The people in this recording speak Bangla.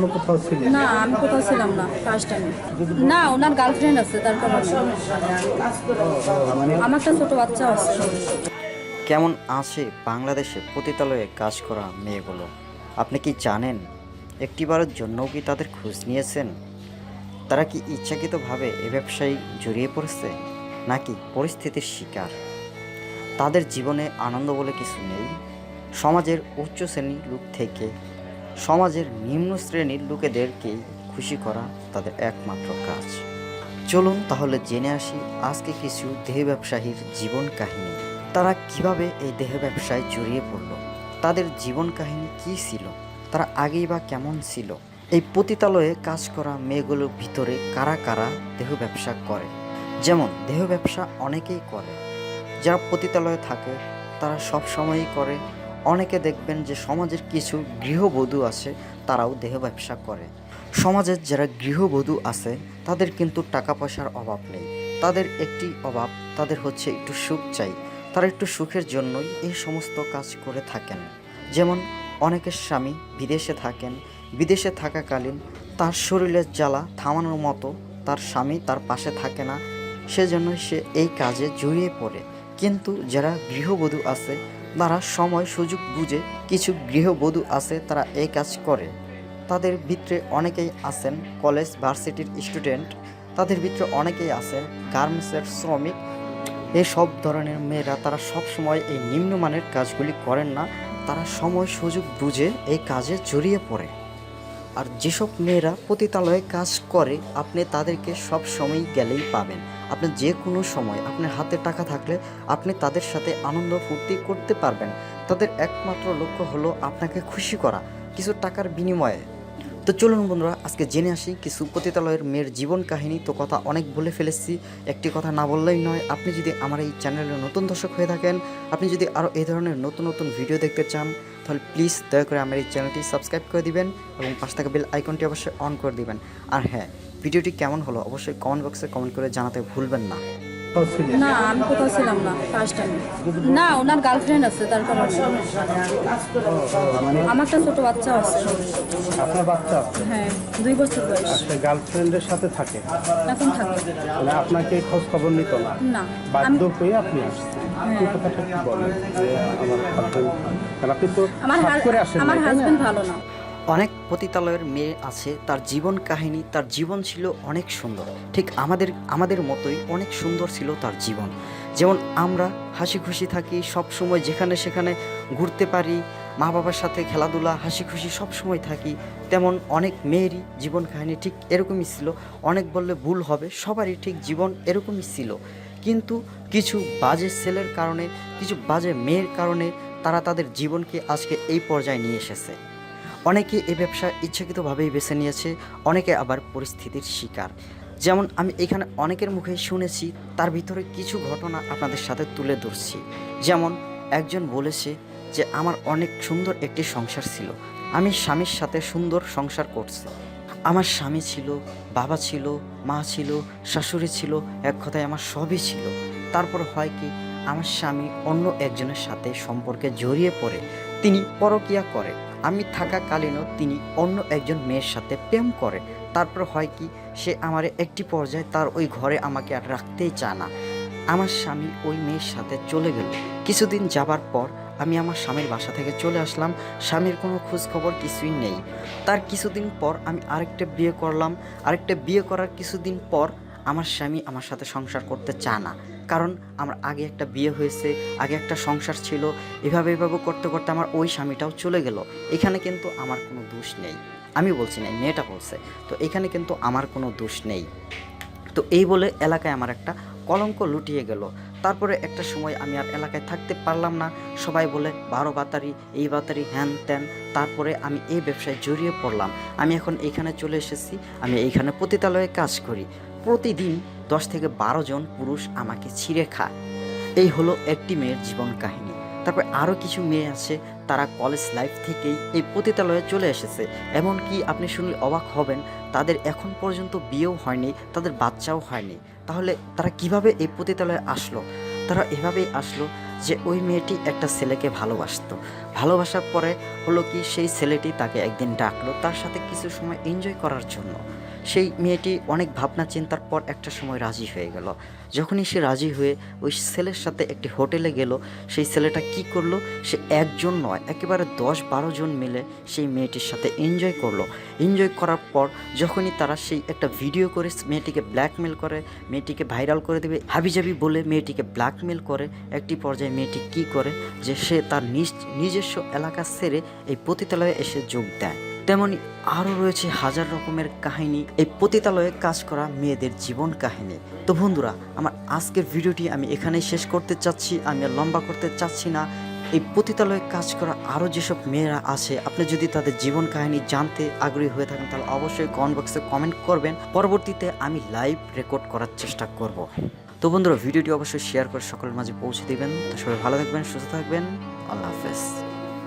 অন্য কোথাও ছিলেন? না আমি কোথাও ছিলাম না ফার্স্ট টাইমে না ওনার গার্লফ্রেন্ড আছে তার আমার একটা ছোট বাচ্চা আছে। কেমন আছে বাংলাদেশে পতিতালয়ে কাজ করা মেয়েগুলো? আপনি কি জানেন একটিবারের জন্যও কি তাদের খোঁজ নিয়েছেন? তারা কি ইচ্ছাকৃতভাবে এ ব্যবসায় জড়িয়ে পড়েছে নাকি পরিস্থিতির শিকার? তাদের জীবনে আনন্দ বলে কিছু নেই। সমাজের উচ্চ শ্রেণির লোক থেকে সমাজের নিম্ন শ্রেণির লোকেদেরকেই খুশি করা তাদের একমাত্র কাজ। চলুন তাহলে জেনে আসি আজকে কিছু দেহ ব্যবসায়ীর জীবন কাহিনী। তারা কীভাবে এই দেহ ব্যবসায় জড়িয়ে পড়ল? তাদের জীবন কাহিনী কী ছিল? তারা আগেই বা কেমন ছিল? এই পতিতালয়ে কাজ করা মেয়েগুলোর ভিতরে কারা কারা দেহ ব্যবসা করে? যেমন, দেহ ব্যবসা অনেকেই করে। যারা পতিতালয়ে থাকে, তারা সব সময়ই করে অনেকে দেখবেন যে সমাজের কিছু গৃহবধূ আছে, তারাও দেহ ব্যবসা করে। সমাজের যারা গৃহবধূ আছে, তাদের কিন্তু টাকা পয়সার অভাব নেই। তাদের একটি অভাব, তাদের হচ্ছে একটু সুখ চাই। তারা একটু সুখের জন্যই এই সমস্ত কাজ করে থাকেন। যেমন অনেকের স্বামী বিদেশে থাকেন, বিদেশে থাকাকালীন তার শরীরের জ্বালা থামানোর মতো তার স্বামী তার পাশে থাকে না সেজন্য সে এই কাজে জড়িয়ে পড়ে। কিন্তু যারা গৃহবধূ আছে তারা সময়, সুযোগ বুঝে কিছু গৃহবধূ আছে তারা এই কাজ করে। তাদের ভিতরে অনেকেই আছেন কলেজ, ভার্সিটির স্টুডেন্ট। তাদের ভিতরে অনেকেই আছেন গার্মেন্টসের শ্রমিক। এই সব ধরনের মেয়েরা তারা সব সময় এই নিম্নমানের কাজগুলি করেন না। তারা সময়, সুযোগ বুঝে এই কাজে জড়িয়ে পড়ে। আর যেসব মেয়েরা পতিতালয়ে কাজ করে, আপনি তাদেরকে সব সময় গেলেই পাবেন। আপনি যে কোনো সময় আপনার হাতে টাকা থাকলে আপনি তাদের সাথে আনন্দ ফুর্তি করতে পারবেন। তাদের একমাত্র লক্ষ্য হলো আপনাকে খুশি করা, কিছু টাকার বিনিময়ে। তো চলুন বন্ধুরা, আজকে জেনে আসি কিছু পতিতালয়ের মেয়ের জীবন কাহিনী। তো কথা অনেক বলে ফেলেছি, একটি কথা না বললেই নয়, আপনি যদি আমার এই চ্যানেলের নতুন দর্শক হয়ে থাকেন, আপনি যদি আরও এই ধরনের নতুন নতুন ভিডিও দেখতে চান তাহলে প্লিজ দয়া করে আমার এই চ্যানেলটি সাবস্ক্রাইব করে দিবেন এবং পাশ থাকা বেল আইকনটি অবশ্যই অন করে দিবেন। আর হ্যাঁ ভিডিওটি কেমন হলো অবশ্যই কমেন্ট বক্সে কমেন্ট করে জানাতে ভুলবেন না। না আমি কোথাও ছিলাম না ফার্স্ট টাইমে না ওনার গার্লফ্রেন্ড আছে তার কারণে মানে আমার একটা ছোট বাচ্চা আছে। আপনার বাচ্চা আছে? হ্যাঁ দুই বছর বয়স। আচ্ছা গার্লফ্রেন্ডের সাথে থাকে? এখন থাকে। মানে আপনাকে খোঁজ খবর নিত না? না। বাধ্য হয়ে আপনি আসছেন? এই কথাটা কি বলেন আমার হাজবেন্ড কারণ আপনি তো আমার হাত হাল- করে আসেন আমার নাই, তাই না? হাজবেন্ড ভালো না। অনেক পতিতালয়ের মেয়ে আছে তার জীবন কাহিনী তার জীবন ছিল অনেক সুন্দর। ঠিক আমাদের আমাদের মতোই অনেক সুন্দর ছিল তার জীবন। যেমন আমরা হাসি খুশি থাকি সব সময় যেখানে সেখানে ঘুরতে পারি মা বাবার সাথে খেলাধুলা হাসি খুশি সব সময় থাকি তেমন অনেক মেয়েরই জীবন কাহিনী ঠিক এরকমই ছিল। অনেক বললে ভুল হবে সবারই ঠিক জীবন এরকমই ছিল। কিন্তু কিছু বাজে ছেলের কারণে, কিছু বাজে মেয়ের কারণে তারা তাদের জীবনকে আজকে এই পর্যায়ে নিয়ে এসেছে। অনেকে এই ব্যবসা ইচ্ছাকৃতভাবেই বেছে নিয়েছে, অনেকে আবার পরিস্থিতির শিকার। যেমন আমি এখানে অনেকের মুখে শুনেছি, তার ভিতরে কিছু ঘটনা আপনাদের সাথে তুলে ধরছি। যেমন একজন বলেছে যে, আমার অনেক সুন্দর একটি সংসার ছিল। আমি স্বামীর সাথে সুন্দর সংসার করছি। আমার স্বামী ছিল, বাবা ছিল, মা ছিল, শাশুড়ি ছিল, এক কথায় আমার সবই ছিল। তারপর হয় কি, আমার স্বামী অন্য একজনের সাথে সম্পর্কে জড়িয়ে পড়ে, তিনি পরকিয়া করে। আমি থাকাকালীনও তিনি অন্য একজন মেয়ের সাথে প্রেম করে। তারপর হয় কি, সে আমার একটি পর্যায়ে তার ওই ঘরে আমাকে আর রাখতেই চায় না। আমার স্বামী ওই মেয়ের সাথে চলে গেল। কিছুদিন যাবার পর আমি আমার স্বামীর বাসা থেকে চলে আসলাম। স্বামীর কোনো খোঁজ খবর কিছুই নেই। তার কিছুদিন পর আমি আরেকটা বিয়ে করলাম। আরেকটা বিয়ে করার কিছুদিন পর আমার স্বামী আমার সাথে সংসার করতে চায় না। কারণ আমার আগে একটা বিয়ে হয়েছে, আগে একটা সংসার ছিল। এভাবে এভাবে করতে করতে আমার ওই স্বামীটাও চলে গেল। এখানে কিন্তু আমার কোনো দোষ নেই। আমি বলছি না মেয়েটা বলছে। তো এখানে কিন্তু আমার কোনো দোষ নেই। তো এই বলে এলাকায় আমার একটা কলঙ্ক লুটিয়ে গেল। তারপরে একটা সময় আমি আর এলাকায় থাকতে পারলাম না। সবাই বলে, বারো বাতারি, এই বাতারি, হ্যান ত্যান। তারপরে আমি এই ব্যবসায় জড়িয়ে পড়লাম। আমি এখন এইখানে চলে এসেছি। আমি এইখানে পতিতালয়ে কাজ করি। প্রতিদিন দশ থেকে বারো জন পুরুষ আমাকে ছিঁড়ে খায়। এই হলো একটি মেয়ের জীবন কাহিনী। তারপর আরও কিছু মেয়ে আছে, তারা কলেজ লাইফ থেকেই এই পতিতালয়ে চলে এসেছে। এমনকি আপনি শুনলে অবাক হবেন, তাদের এখন পর্যন্ত বিয়েও হয়নি, তাদের বাচ্চাও হয়নি। তাহলে তারা কীভাবে এই পতিতালয়ে আসলো? তারা এভাবেই আসলো যে ওই মেয়েটি একটা ছেলেকে ভালোবাসতো। ভালোবাসার পরে হলো কি সেই ছেলেটি তাকে একদিন ডাকলো, তার সাথে কিছু সময় এনজয় করার জন্য। সেই মেয়েটি অনেক ভাবনা চিন্তার পর একটা সময় রাজি হয়ে গেল। যখনই সে রাজি হয়ে ওই ছেলের সাথে একটি হোটেলে গেল, সেই ছেলেটা কি করল? সে একজন নয়, একেবারে দশ বারো জন মিলে সেই মেয়েটির সাথে এনজয় করল। এনজয় করার পর যখনই তারা সেই একটা ভিডিও করে, মেয়েটিকে ব্ল্যাকমেল করে, মেয়েটিকে ভাইরাল করে দেবে, হাবিজাবি বলে মেয়েটিকে ব্ল্যাকমেল করে, একটি পর্যায়ে মেয়েটি কি করে যে সে তার নিজ, নিজস্ব এলাকা ছেড়ে এই পতিতালয়ে এসে যোগ দেয়? তেমনি আরও রয়েছে হাজার রকমের কাহিনী এই পতিতালয়ে কাজ করা মেয়েদের জীবন কাহিনী। তো বন্ধুরা, আমার আজকের ভিডিওটি আমি এখানেই শেষ করতে চাচ্ছি। আমি লম্বা করতে চাচ্ছি না। এই পতিতালয়ে কাজ করা আরও যেসব মেয়েরা আছে, আপনি যদি তাদের জীবন কাহিনী জানতে আগ্রহী হয়ে থাকেন, তাহলে অবশ্যই কমেন্ট বক্সে কমেন্ট করবেন। পরবর্তীতে আমি লাইভ রেকর্ড করার চেষ্টা করব। তো বন্ধুরা, ভিডিওটি অবশ্যই শেয়ার করে সকলের মাঝে পৌঁছে দেবেন। তো সবাই ভালো থাকবেন, সুস্থ থাকবেন। আল্লাহ হাফেজ।